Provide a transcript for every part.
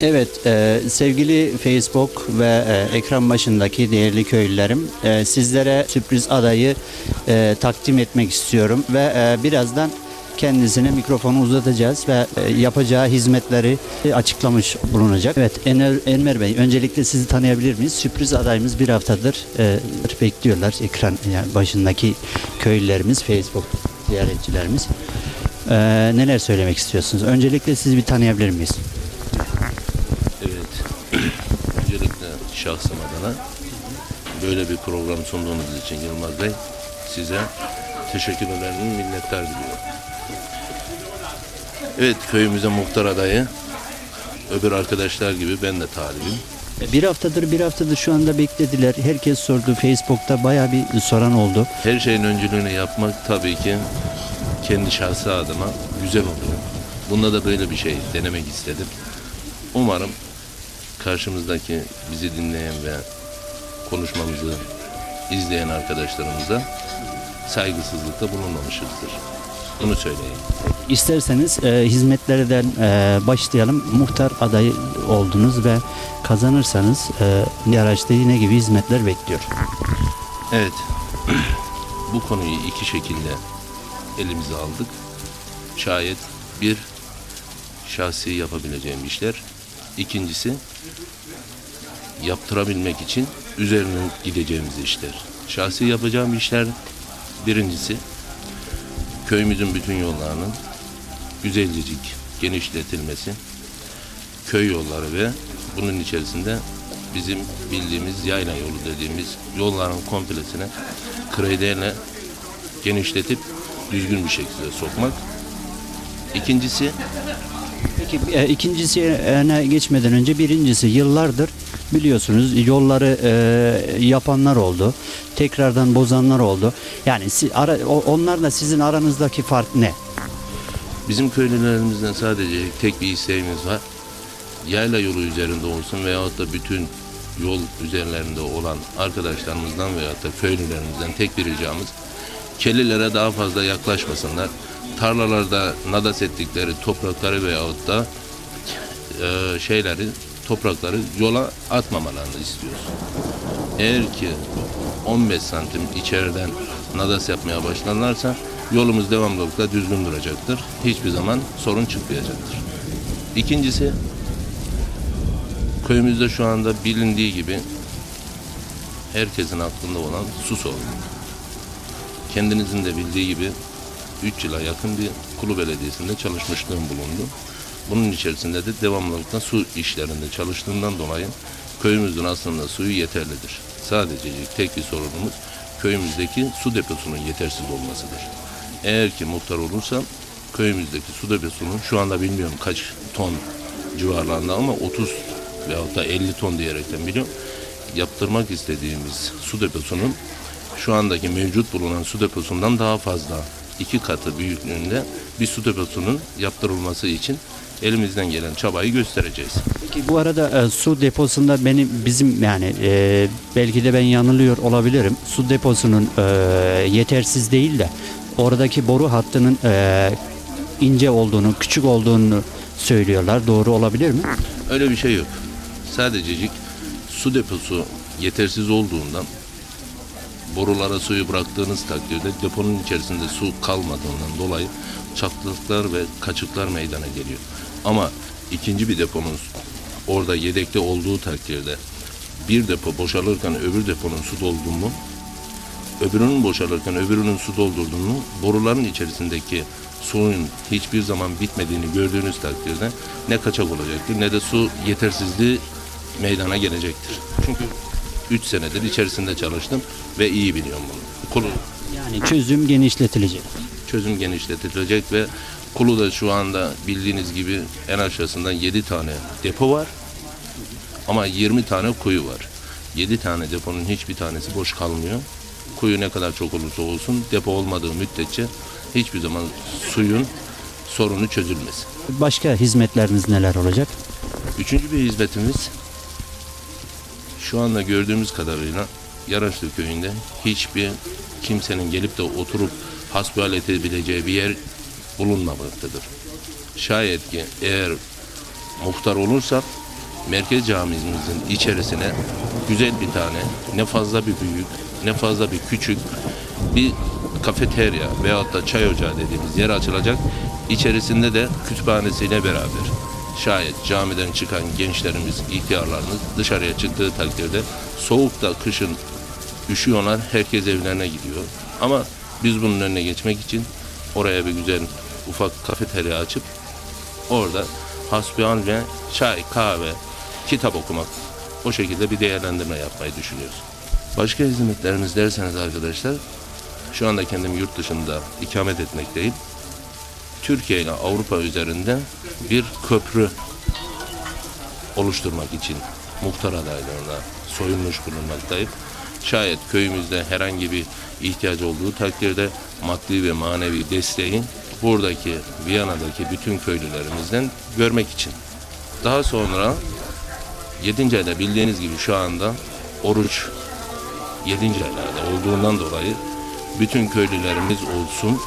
Evet, e, sevgili Facebook ve e, ekran başındaki değerli köylülerim, e, sizlere sürpriz adayı e, takdim etmek istiyorum ve e, birazdan kendisine mikrofonu uzatacağız ve e, yapacağı hizmetleri açıklamış bulunacak. Evet, Enver, Enver Bey, öncelikle sizi tanıyabilir miyiz? Sürpriz adayımız bir haftadır e, bekliyorlar ekran yani başındaki köylülerimiz, Facebook ziyaretçilerimiz. E, neler söylemek istiyorsunuz? Öncelikle sizi bir tanıyabilir miyiz? Evet. Öncelikle şahsım adına böyle bir program sunduğunuz için Yılmaz Bey size teşekkürlerimi minnettar diliyorum. Evet köyümüze muhtar adayı öbür arkadaşlar gibi ben de talibim. Bir haftadır bir haftadır şu anda beklediler. Herkes sordu. Facebook'ta bayağı bir soran oldu. Her şeyin öncülüğünü yapmak tabii ki kendi şahsı adıma güzel oluyor. Bunda da böyle bir şey denemek istedim. Umarım karşımızdaki bizi dinleyen ve konuşmamızı izleyen arkadaşlarımıza saygısızlıkta bulunmamışızdır. Bunu söyleyeyim. İsterseniz e, hizmetlerden e, başlayalım. Muhtar adayı oldunuz ve kazanırsanız e, Yaraç'ta ne gibi hizmetler bekliyor? Evet. Bu konuyu iki şekilde elimize aldık. Şayet bir şahsi yapabileceğim işler. İkincisi yaptırabilmek için üzerine gideceğimiz işler. Şahsi yapacağım işler birincisi köyümüzün bütün yollarının güzelcecik genişletilmesi, köy yolları ve bunun içerisinde bizim bildiğimiz yayla yolu dediğimiz yolların komplesine kreydeyle genişletip düzgün bir şekilde sokmak. İkincisi Peki e, ikincisine geçmeden önce birincisi yıllardır biliyorsunuz yolları e, yapanlar oldu. Tekrardan bozanlar oldu. Yani si- ara, onlarla sizin aranızdaki fark ne? bizim köylülerimizden sadece tek bir isteğimiz var. Yayla yolu üzerinde olsun veyahut da bütün yol üzerlerinde olan arkadaşlarımızdan veyahut da köylülerimizden tek bir ricamız kellilere daha fazla yaklaşmasınlar. Tarlalarda nadas ettikleri toprakları veyahut da e, şeyleri toprakları yola atmamalarını istiyoruz. Eğer ki 15 santim içeriden nadas yapmaya başlarlarsa yolumuz devamlılıkla düzgün duracaktır. Hiçbir zaman sorun çıkmayacaktır. İkincisi köyümüzde şu anda bilindiği gibi herkesin aklında olan su sorunu. Kendinizin de bildiği gibi 3 yıla yakın bir kulu belediyesinde çalışmışlığım bulundu. Bunun içerisinde de devamlılıkla su işlerinde çalıştığımdan dolayı köyümüzün aslında suyu yeterlidir. Sadece tek bir sorunumuz köyümüzdeki su deposunun yetersiz olmasıdır. Eğer ki muhtar olursam köyümüzdeki su deposunun şu anda bilmiyorum kaç ton civarlarında ama 30 veyahut da 50 ton diyerekten biliyorum. Yaptırmak istediğimiz su deposunun şu andaki mevcut bulunan su deposundan daha fazla iki katı büyüklüğünde bir su deposunun yaptırılması için elimizden gelen çabayı göstereceğiz. Peki bu arada e, su deposunda benim bizim yani e, belki de ben yanılıyor olabilirim. Su deposunun e, yetersiz değil de oradaki boru hattının e, ince olduğunu, küçük olduğunu söylüyorlar. Doğru olabilir mi? Öyle bir şey yok. Sadececik su deposu yetersiz olduğundan borulara suyu bıraktığınız takdirde deponun içerisinde su kalmadığından dolayı çatlaklar ve kaçıklar meydana geliyor. Ama ikinci bir deponun orada yedekte olduğu takdirde bir depo boşalırken öbür deponun su doldu mu öbürünün boşalırken öbürünün su doldurduğunu boruların içerisindeki suyun hiçbir zaman bitmediğini gördüğünüz takdirde ne kaçak olacaktır ne de su yetersizliği meydana gelecektir. Çünkü 3 senedir içerisinde çalıştım ve iyi biliyorum bunu. Kulu Yani çözüm genişletilecek. çözüm genişletilecek ve Kulu da şu anda bildiğiniz gibi en aşağısından 7 tane depo var ama 20 tane kuyu var. 7 tane deponun hiçbir tanesi boş kalmıyor. Kuyu ne kadar çok olursa olsun depo olmadığı müddetçe hiçbir zaman suyun sorunu çözülmez. Başka hizmetleriniz neler olacak? Üçüncü bir hizmetimiz şu anda gördüğümüz kadarıyla Yaraşlı köyünde hiçbir kimsenin gelip de oturup hasbihal edebileceği bir yer bulunmamaktadır. Şayet ki eğer muhtar olursak Merkez Camimizin içerisine güzel bir tane ne fazla bir büyük ne fazla bir küçük bir kafeterya veyahut da çay ocağı dediğimiz yer açılacak. İçerisinde de kütüphanesiyle beraber şayet camiden çıkan gençlerimiz, ihtiyarlarımız dışarıya çıktığı takdirde soğukta kışın üşüyorlar, herkes evlerine gidiyor. Ama biz bunun önüne geçmek için oraya bir güzel ufak kafeterya açıp orada hasbihal ve çay, kahve, kitap okumak o şekilde bir değerlendirme yapmayı düşünüyoruz. Başka hizmetlerimiz derseniz arkadaşlar şu anda kendim yurt dışında ikamet etmekteyim. Türkiye ile Avrupa üzerinde bir köprü oluşturmak için muhtar adaylığına soyunmuş bulunmaktayım. Şayet köyümüzde herhangi bir ihtiyaç olduğu takdirde maddi ve manevi desteğin buradaki Viyana'daki bütün köylülerimizden görmek için. Daha sonra 7. ayda bildiğiniz gibi şu anda oruç 7. aylarda olduğundan dolayı bütün köylülerimiz olsun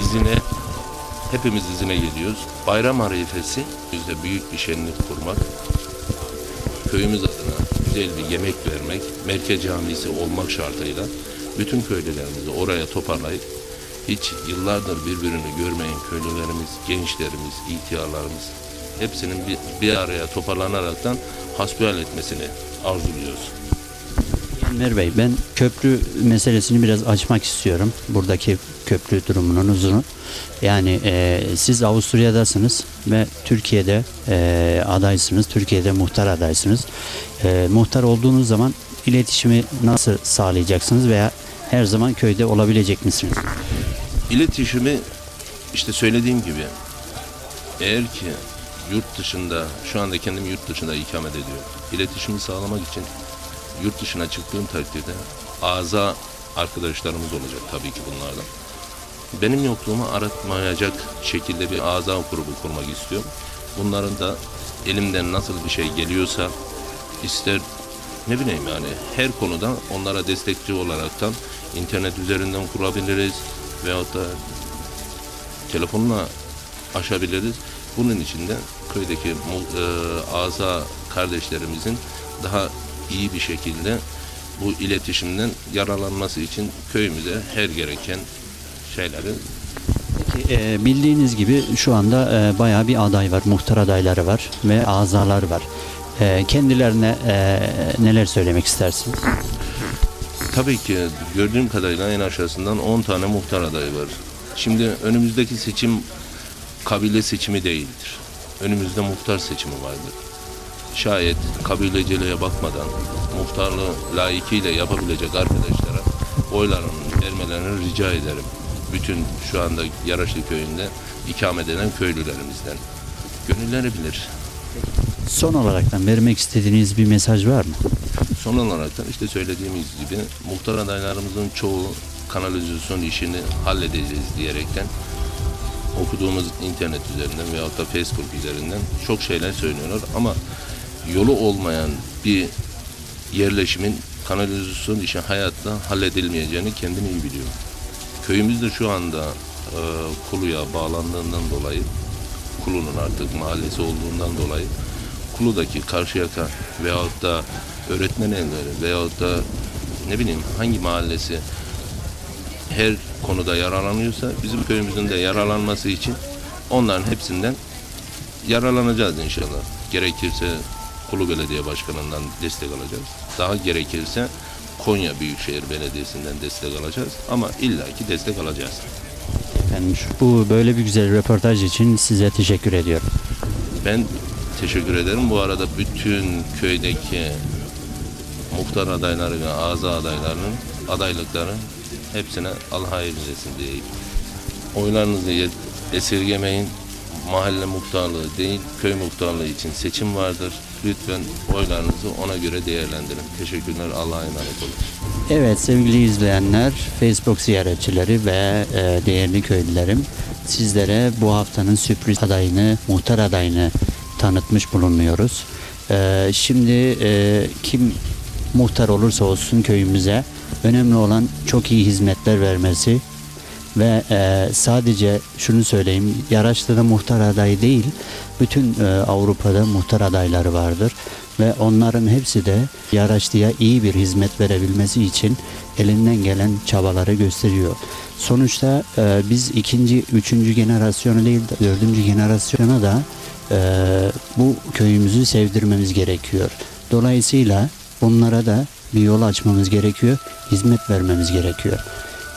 izine hepimiz izine geliyoruz. Bayram arifesi bizde büyük bir şenlik kurmak, köyümüz adına güzel bir yemek vermek, merkez camisi olmak şartıyla bütün köylülerimizi oraya toparlayıp hiç yıllardır birbirini görmeyen köylülerimiz, gençlerimiz, ihtiyarlarımız hepsinin bir, bir araya toparlanaraktan hasbihal etmesini arzuluyoruz. Enver Bey ben köprü meselesini biraz açmak istiyorum. Buradaki köprü durumunun uzunu. Yani e, siz Avusturya'dasınız ve Türkiye'de e, adaysınız. Türkiye'de muhtar adaysınız. E, muhtar olduğunuz zaman iletişimi nasıl sağlayacaksınız veya her zaman köyde olabilecek misiniz? İletişimi işte söylediğim gibi eğer ki yurt dışında şu anda kendim yurt dışında ikamet ediyorum. İletişimi sağlamak için yurt dışına çıktığım takdirde ağza arkadaşlarımız olacak tabii ki bunlardan. Benim yokluğumu aratmayacak şekilde bir ağza grubu kurmak istiyorum. Bunların da elimden nasıl bir şey geliyorsa ister ne bileyim yani her konuda onlara destekçi olaraktan internet üzerinden kurabiliriz veyahut da telefonla aşabiliriz. Bunun için de köydeki e, aza kardeşlerimizin daha iyi bir şekilde bu iletişimden yararlanması için köyümüze her gereken şeyleri Peki, e, bildiğiniz gibi şu anda e, bayağı bir aday var, muhtar adayları var ve azalar var. E, kendilerine e, neler söylemek istersiniz? Tabii ki gördüğüm kadarıyla en aşağısından 10 tane muhtar adayı var. Şimdi önümüzdeki seçim kabile seçimi değildir. Önümüzde muhtar seçimi vardır. Şayet kabileciliğe bakmadan muhtarlığı layıkıyla yapabilecek arkadaşlara oylarını vermelerini rica ederim. Bütün şu anda Yaraşlı köyünde ikamet eden köylülerimizden. Gönülleri bilir. Son olaraktan vermek istediğiniz bir mesaj var mı? Son olarak da işte söylediğimiz gibi muhtar adaylarımızın çoğu kanalizasyon işini halledeceğiz diyerekten okuduğumuz internet üzerinden veyahut da Facebook üzerinden çok şeyler söylüyorlar ama yolu olmayan bir yerleşimin kanalizasyon işi hayatta halledilmeyeceğini kendim iyi biliyorum. Köyümüzde şu anda e, Kulu'ya bağlandığından dolayı Kulu'nun artık mahallesi olduğundan dolayı Kulu'daki Karşıyaka veyahut da öğretmen evleri veyahut da ne bileyim hangi mahallesi her konuda yararlanıyorsa bizim köyümüzün de yararlanması için onların hepsinden yararlanacağız inşallah. Gerekirse Kulu Belediye Başkanı'ndan destek alacağız. Daha gerekirse Konya Büyükşehir Belediyesi'nden destek alacağız. Ama illaki destek alacağız. Efendim bu böyle bir güzel röportaj için size teşekkür ediyorum. Ben teşekkür ederim. Bu arada bütün köydeki muhtar adayları ve aza adaylarının adaylıkları hepsine Allah hayırlı etsin diyeyim. Oylarınızı esirgemeyin. Mahalle muhtarlığı değil, köy muhtarlığı için seçim vardır. Lütfen oylarınızı ona göre değerlendirin. Teşekkürler. Allah'a emanet olun. Evet sevgili izleyenler, Facebook ziyaretçileri ve e, değerli köylülerim sizlere bu haftanın sürpriz adayını, muhtar adayını tanıtmış bulunuyoruz. E, şimdi e, kim muhtar olursa olsun köyümüze önemli olan çok iyi hizmetler vermesi ve e, sadece şunu söyleyeyim Yaraçlı'da muhtar adayı değil bütün e, Avrupa'da muhtar adayları vardır ve onların hepsi de Yaraçlı'ya iyi bir hizmet verebilmesi için elinden gelen çabaları gösteriyor. Sonuçta e, biz ikinci, üçüncü generasyonu değil de dördüncü generasyona da e, bu köyümüzü sevdirmemiz gerekiyor. Dolayısıyla onlara da bir yol açmamız gerekiyor, hizmet vermemiz gerekiyor.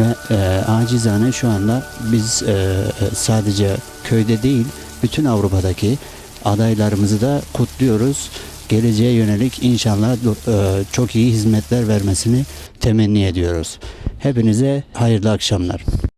Ve e, acizane şu anda biz e, sadece köyde değil, bütün Avrupa'daki adaylarımızı da kutluyoruz. Geleceğe yönelik inşallah e, çok iyi hizmetler vermesini temenni ediyoruz. Hepinize hayırlı akşamlar.